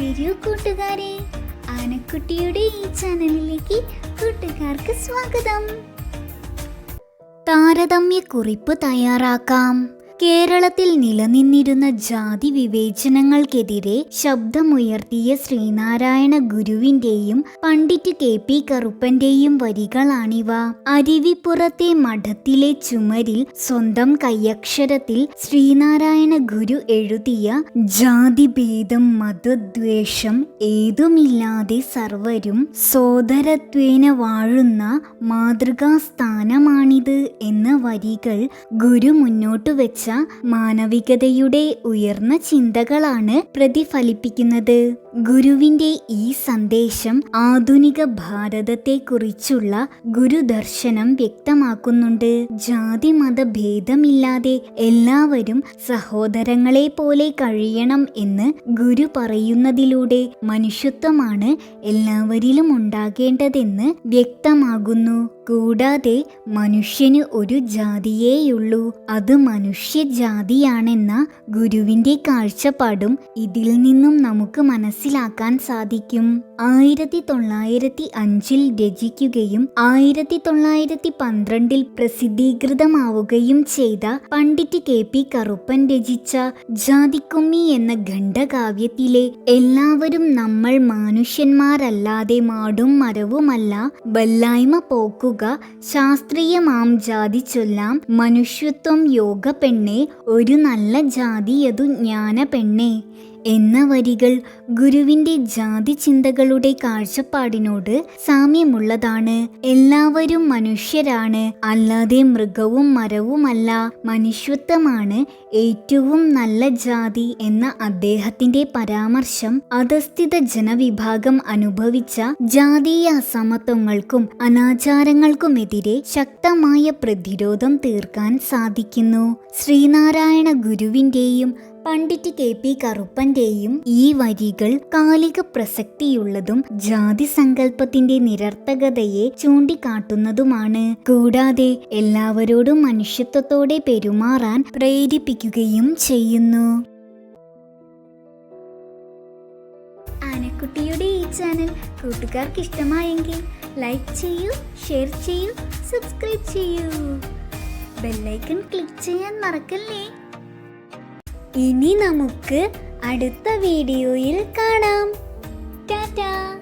വരൂ കൂട്ടുകാരെ. ആനക്കുട്ടിയുടെ ഈ ചാനലിലേക്ക് കൂട്ടുകാർക്ക് സ്വാഗതം. താരതമ്യ കുറിപ്പ് തയ്യാറാക്കാം. കേരളത്തിൽ നിലനിന്നിരുന്ന ജാതി വിവേചനങ്ങൾക്കെതിരെ ശബ്ദമുയർത്തിയ ശ്രീനാരായണ ഗുരുവിന്റെയും പണ്ഡിറ്റ് കെ പി കറുപ്പന്റെയും വരികളാണിവ. അരുവിപ്പുറത്തെ മഠത്തിലെ ചുമരിൽ സ്വന്തം കയ്യക്ഷരത്തിൽ ശ്രീനാരായണ ഗുരു എഴുതിയ ജാതിഭേദം മതദ്വേഷം ഏതുമില്ലാതെ സർവരും സോദരത്വേന വാഴുന്ന മാതൃകാ സ്ഥാനമാണിത് എന്ന വരികൾ ഗുരു മുന്നോട്ട് വെച്ച മാനവികതയുടെ ഉയർന്ന ചിന്തകളാണ് പ്രതിഫലിപ്പിക്കുന്നത്. ഗുരുവിന്റെ ഈ സന്ദേശം ആധുനിക ഭാരതത്തെക്കുറിച്ചുള്ള ഗുരുദർശനം വ്യക്തമാക്കുന്നുണ്ട്. ജാതി മത ഭേദമില്ലാതെ എല്ലാവരും സഹോദരങ്ങളെ പോലെ കഴിയണം എന്ന് ഗുരു പറയുന്നതിലൂടെ മനുഷ്യത്വമാണ് എല്ലാവരിലും ഉണ്ടാകേണ്ടതെന്ന് വ്യക്തമാകുന്നു. കൂടാതെ മനുഷ്യന് ഒരു ജാതിയേയുള്ളൂ. അത് മനുഷ്യജാതിയാണെന്ന ഗുരുവിന്റെ കാഴ്ചപ്പാടും ഇതിൽ നിന്നും നമുക്ക് മനസ്സിലാക്കാൻ സാധിക്കും. ആയിരത്തി തൊള്ളായിരത്തി അഞ്ചിൽ രചിക്കുകയും ആയിരത്തി തൊള്ളായിരത്തി പന്ത്രണ്ടിൽ പ്രസിദ്ധീകൃതമാവുകയും ചെയ്ത പണ്ഡിറ്റ് കെ പി കറുപ്പൻ രചിച്ച ജാതിക്കുമ്മി എന്ന ഖണ്ഡകാവ്യത്തിലെ എല്ലാവരും നമ്മൾ മനുഷ്യന്മാരല്ലാതെ മാടും മരവുമല്ല ബല്ലായ്മ പോക്കുക ശാസ്ത്രീയമാം ജാതി ചൊല്ലാം മനുഷ്യത്വം യോഗ പെണ്ണെ ഒരു നല്ല ജാതിയതു ജ്ഞാന പെണ്ണെ. എന്ന വരികൾ ഗുരുവിന്റെ ജാതി ചിന്തകളുടെ കാഴ്ചപ്പാടിനോട് സാമ്യമുള്ളതാണ്. എല്ലാവരും മനുഷ്യരാണ്. അല്ലാതെ മൃഗവും മരവുമല്ല. മനുഷ്യത്വമാണ് ഏറ്റവും നല്ല ജാതി എന്ന അദ്ദേഹത്തിന്റെ പരാമർശം അധസ്ഥിത ജനവിഭാഗം അനുഭവിച്ച ജാതീയ അസമത്വങ്ങൾക്കും അനാചാരങ്ങൾക്കുമെതിരെ ശക്തമായ പ്രതിരോധം തീർക്കാൻ സാധിക്കുന്നു. ശ്രീനാരായണ ഗുരുവിന്റെയും പണ്ഡിറ്റ് കെ പി കറുപ്പന്റെയും ഈ വരികൾ കാലിക പ്രസക്തിയുള്ളതും ജാതി സങ്കല്പത്തിന്റെ നിരർത്ഥകതയെ ചൂണ്ടിക്കാട്ടുന്നതുമാണ്. കൂടാതെ എല്ലാവരോടും മനുഷ്യത്വത്തോടെ പെരുമാറാൻ പ്രേരിപ്പിക്കുകയും ചെയ്യുന്നു. ആനക്കുട്ടിയുടെ ഈ ചാനൽ കൂട്ടുകാർക്ക് ഇഷ്ടമായെങ്കിൽ ലൈക്ക് ചെയ്യൂ ഷെയർ ചെയ്യൂ സബ്സ്ക്രൈബ് ചെയ്യൂ. ബെല്ലൈക്കൺ ക്ലിക്ക് ചെയ്യാൻ മറക്കല്ലേ? ഇനി നമുക്ക് അടുത്ത വീഡിയോയിൽ കാണാം. ടാറ്റാ.